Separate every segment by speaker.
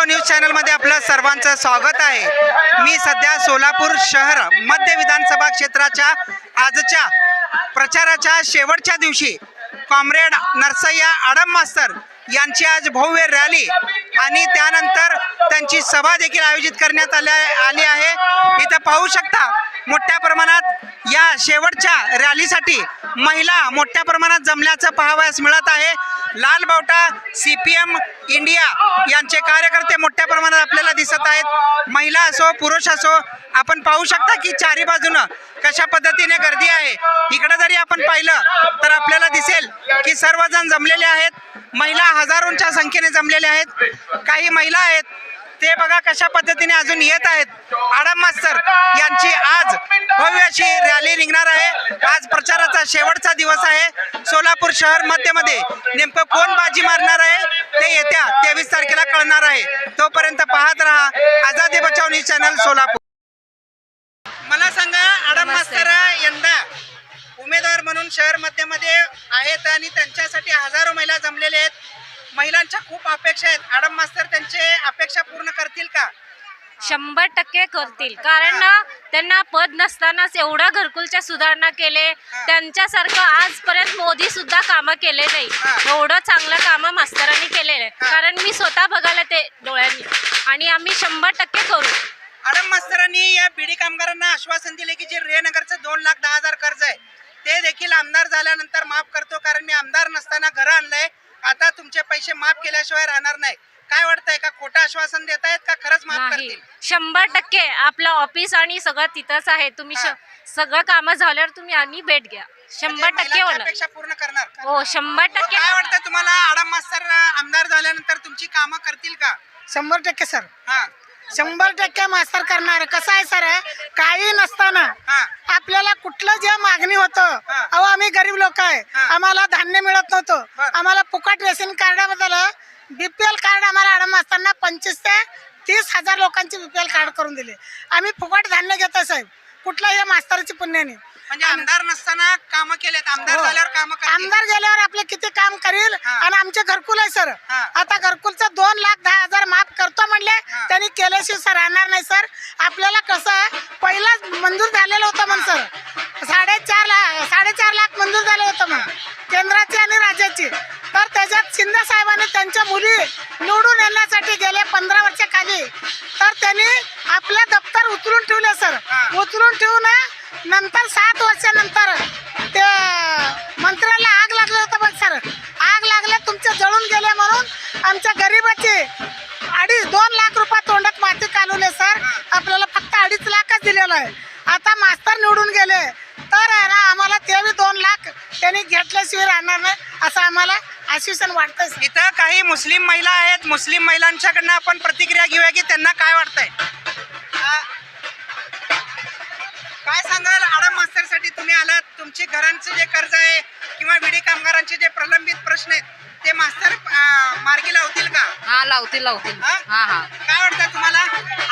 Speaker 1: बचाव न्यूज चॅनलमध्ये आपलं सर्वांचं स्वागत आहे. मी सध्या सोलापूर शहर मध्य विधानसभा क्षेत्राच्या आजच्या प्रचाराच्या शेवटच्या दिवशी कॉम्रेड नरसय्या आडम मास्तर यांची आज भव्य रॅली आणि त्यानंतर त्यांची सभा देखील आयोजित करण्यात आल्या आली आहे. इथं पाहू शकता मोठ्या प्रमाणात या शेवटच्या रॅलीसाठी महिला मोठ्या प्रमाणात जमल्याचं पाहावयास मिळत आहे. लाल बावटा सी पी एम इंडिया यांचे कार्यकर्ते मोठ्या प्रमाणात आपल्याला दिसत आहेत. महिला असो पुरुष असो आपण पाहू शकता की चारी बाजूनं कशा पद्धतीने गर्दी आहे. इकडे जरी आपण पाहिलं तर आपल्याला दिसेल की सर्वजण जमलेले आहेत. महिला हजारोंच्या संख्येने जमलेले आहेत. काही महिला आहेत ते बघा कशा पद्धतीने अजून येत आहेत. आडम मास्तर यांची आज भव्य अशी रॅली निघणार आहे. आज प्रचाराचा शेवटचा दिवस आहे. सोलापूर शहर मध्यमध्ये नेमकं कोण बाजी मारणार आहे ते येत्या तेवीस तारखेला कळणार आहे. तोपर्यंत पाहत राहा. आझादी बचाव न्यूज चॅनल सोलापूर. मला सांगा आडम मास्तर यंदा उमेदवार म्हणून शहर मध्यमध्ये आहेत आणि त्यांच्यासाठी हजारो महिला जमलेल्या आहेत. महिलांच्या खूप अपेक्षा आहेत. आडम मास्तर त्यांचे अपेक्षा पूर्ण करतील का?
Speaker 2: शंभर टक्के करतील. कारण ना त्यांना पद नसतानाच एवढा घरकुलच्या सुधारणा केले. त्यांच्यासारखं आजपर्यंत मोदी सुद्धा कामं केले नाही. एवढं चांगलं कामं मास्तरांनी केलेलं आहे. कारण मी स्वतः बघायला ते डोळ्यांनी. आणि आम्ही शंभर टक्के करू.
Speaker 1: आडम मास्तरांनी या बीडी कामगारांना आश्वासन दिले की जे रेहनगरचं दोन लाख दहा हजार कर्ज आहे ते देखील आमदार झाल्यानंतर माफ करतो. कारण मी आमदार नसताना घरं आणलंय. आता तुमचे पैसे माफ केल्याशिवाय राहणार नाही. काय वाटतंय का? खोटं आश्वासन देत आहेत का? खरंच माफ
Speaker 2: नाही.
Speaker 1: करतील?
Speaker 2: शंभर टक्के. आपलं ऑफिस आणि सगळं तिथंच आहे. तुम्ही श- सगळं कामं झाल्यावर तुम्ही आणि भेट घ्या. शंभर
Speaker 1: म्हणजे
Speaker 2: टक्के
Speaker 1: महिलांच्या
Speaker 2: होणार.
Speaker 1: अपेक्षा पूर्ण करणार
Speaker 2: हो शंभर टक्के
Speaker 1: काय वाटतं तुम्हाला? आडम मास्तर आमदार झाल्यानंतर तुमची कामं करतील का?
Speaker 3: शंभर टक्के सर.
Speaker 1: हा.
Speaker 3: शंभर टक्के मास्तर करणार कसं आहे सर काही नसताना आपल्याला कुठलं जे मागणी होतं. अहो आम्ही गरीब लोक आहे. आम्हाला धान्य मिळत नव्हतं. आम्हाला फुकट रेशन कार्डबद्दल बीपीएल कार्ड आम्हाला आडम असताना पंचवीस ते तीस हजार लोकांचे बीपीएल कार्ड करून दिले आम्ही फुकट धान्य घेतो साहेब कुठलं हे मास्तरची पुण्याने
Speaker 1: म्हणजे आमदार नसताना कामं केलेत आमदार
Speaker 3: हो.
Speaker 1: झाल्यावर कामं
Speaker 3: आमदार गेल्यावर आपले किती काम करील. आणि आमचे घरकुल आहे सर. आता घरकुलचं दोन लाख दहा हजार म्हणले. त्यांनी केल्याशिवाय सर राहणार नाही सर. आपल्याला कसं आहे पहिलाच मंजूर झालेलं होतं म्हण सर. साडेचार लाख साडेचार लाख मंजूर झाले होतं म्हण केंद्राची आणि राज्याची. तर त्याच्यात शिंदे साहेबांनी त्यांच्या मुली निवडून येण्यासाठी गेले पंधरा वर्षाखाली तर त्यांनी आपलं दप्तर उचलून ठेवले सर. उचलून ठेवून नंतर सात वर्षानंतर ते मंत्र्याला आग लागलं होतं बघ सर. आग लागले तुमचे जळून गेले म्हणून आमच्या आहे आता मास्तर निवडून गेले. तर आहे ना आम्हाला ते बी दोन लाख त्यांनी घेतल्याशिवाय राहणार नाही असं आम्हाला आश्वासन वाटतंय.
Speaker 1: इथं काही मुस्लिम महिला आहेत. मुस्लिम महिलांच्याकडनं आपण प्रतिक्रिया घेऊया की त्यांना काय वाटतंय? काय सांगाल? आडम मास्तरसाठी तुम्ही आलात. तुमची घरांचे जे कर्ज आहे किंवा विडी कामगारांचे जे प्रलंबित प्रश्न आहेत ते मास्तर मार्गी लावतील का?
Speaker 2: हा लावतील लावतील.
Speaker 1: हा?
Speaker 2: हा हा.
Speaker 1: काय वाटतं तुम्हाला?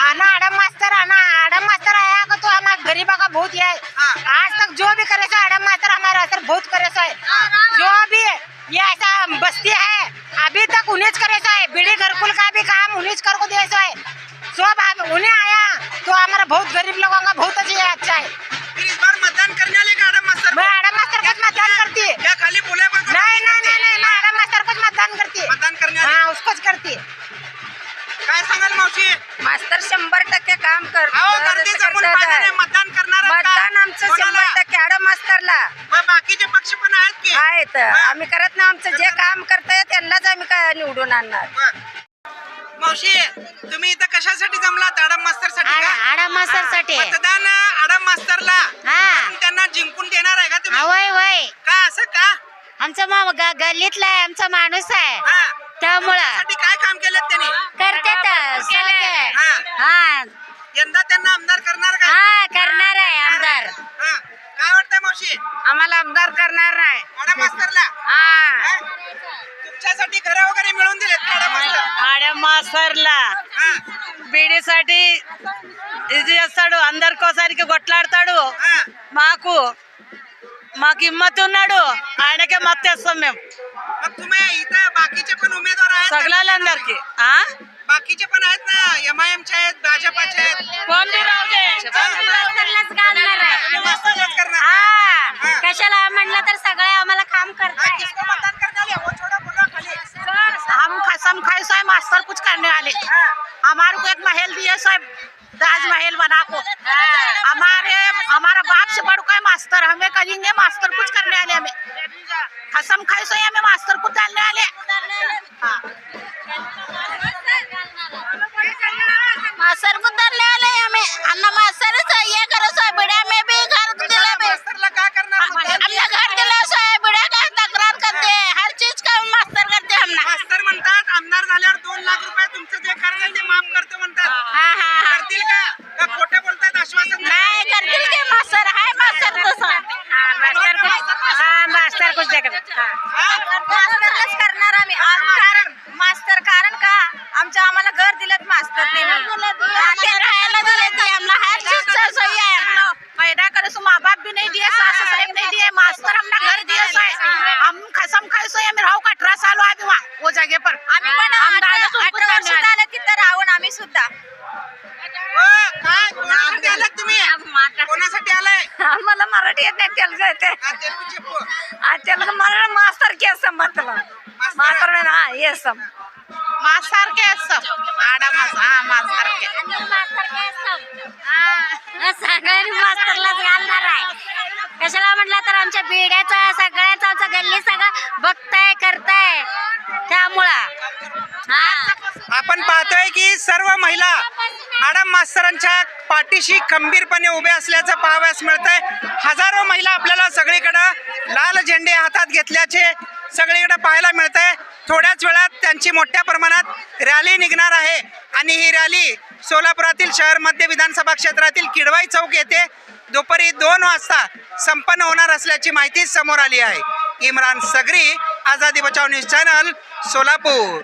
Speaker 3: आना आडम मास्टर आना आडम मास्टर आया को तो. हमारा गरीबा का बहुत ही है.
Speaker 1: हाँ।
Speaker 3: आज तक जो भी करे सो आडम मास्टर हमारा सर बहुत करे सो है. जो भी ये ऐसा बस्ती है अभी तक उन्हें करे सो है बीड़ी घरकुल का भी काम उन्हें कर को दे सो है सब उन्हें आया तो हमारा बहुत गरीब लोगों का बहुत अच्छी है
Speaker 2: आम्ही करत ना आमचं जे काम करताय त्यांनाच आम्ही काय निवडून आणणार.
Speaker 1: मावशी तुम्ही इथं कशासाठी जमलात आडम मास्तरसाठी
Speaker 3: आडम मास्तरसाठी.
Speaker 1: मतदान आडम मास्तरला.
Speaker 3: हा.
Speaker 1: त्यांना जिंकून देणार आहे का तुम्ही?
Speaker 3: वय वय
Speaker 1: का असं का?
Speaker 3: आमचा मा- ग- गल्लीतला आहे आमचा माणूस आहे.
Speaker 1: हा.
Speaker 3: त्यामुळं.
Speaker 1: साठी काय काम केलं त्यांनी?
Speaker 3: करतात
Speaker 1: हा. यंदा त्यांना आमदार करणार का
Speaker 3: करणार आहे आमदार
Speaker 1: काय वाटतंय मावशी
Speaker 3: आम्हाला आमदार करणार नाही
Speaker 1: मॅडम मास्तरला
Speaker 3: हा
Speaker 1: तुमच्यासाठी घर वगैरे मिळवून दिले का आडा मास्तर
Speaker 3: ఇది చేస్తాడు అందరికోసారికి కొట్లాడతాడు మాకు మాకు హిమ్మత్ ఉన్నాడు ఆయనకే మత్తేస్తాం మేము
Speaker 1: तुम्ही इथं पण उमेदवार बाकीचे पण आहेत ना एम आय एमचे आहेत
Speaker 3: भाजपाचे आहेत.
Speaker 1: कशाला म्हणलं
Speaker 4: तर सगळे आम्हाला काम आज करतात किसको मतदान कुछ करने वाले हमारे को एक महल दिए साहब दाज महल बना को. हमारे हमारा बाप से बड़का है मास्टर हमें कहेंगे मास्टर कुछ करने आले हमें. कसम खाए सो हमें मास्टर को डालने वाले देख
Speaker 5: मास्तरच करणार आम्ही. आम- कारण मास्तर कारण का? आमच्या आम्हाला घर दिलं मास्तर ते
Speaker 4: चीज से माँ बाप भी नहीं दिए सास ससुर नहीं दिए मास्टर हमने घर दिए सोए हम कसम खाए हमें रहो अठारह साल हुआ अभी वहाँ वो. जगह पर
Speaker 5: आम्ही पण
Speaker 4: हम दादा
Speaker 5: अठरा
Speaker 4: सुनपुर
Speaker 5: अठरा वर्ष
Speaker 4: करने वाले।
Speaker 5: झालं तिथं राहून आम्ही सुद्धा
Speaker 1: ओ, काय कोणासाठी आलात तुम्ही कोणासाठी आलाय
Speaker 5: आम्हाला मराठी येत नाही तेलगू येते
Speaker 1: हा, तेलगू చెప్పు.
Speaker 5: तेलगू मला मास्तर केस म्हटलं मास्तर हा येस
Speaker 4: मास्टर के सब आड़ा मास हाँ मास्टर के
Speaker 6: सगळ्यांनी मास्तरलाच घालणार आहे कशाला म्हटलं तर आमच्या बिड्याचं सगळ्याचं आमचं गल्ली सगळं बघताय करताय त्यामुळं हा
Speaker 1: आपण पाहतोय की सर्व महिला आडम मास्तरांच्या पाठीशी खंबीरपणे उभे असल्याचं पाहाव्यास मिळतंय. हजारो महिला आपल्याला सगळीकडं लाल झेंडे हातात घेतल्याचे सगळीकडे पाहायला मिळतंय. थोड्याच वेळात त्यांची मोठ्या प्रमाणात रॅली निघणार आहे. आणि ही रॅली सोलापुरातील शहर मध्य विधानसभा क्षेत्रातील किडवाई चौक येथे दुपारी दोन वाजता संपन्न होणार असल्याची माहिती समोर आली आहे. इम्रान सगरी आझादी बचाव न्यूज चॅनल सोलापूर.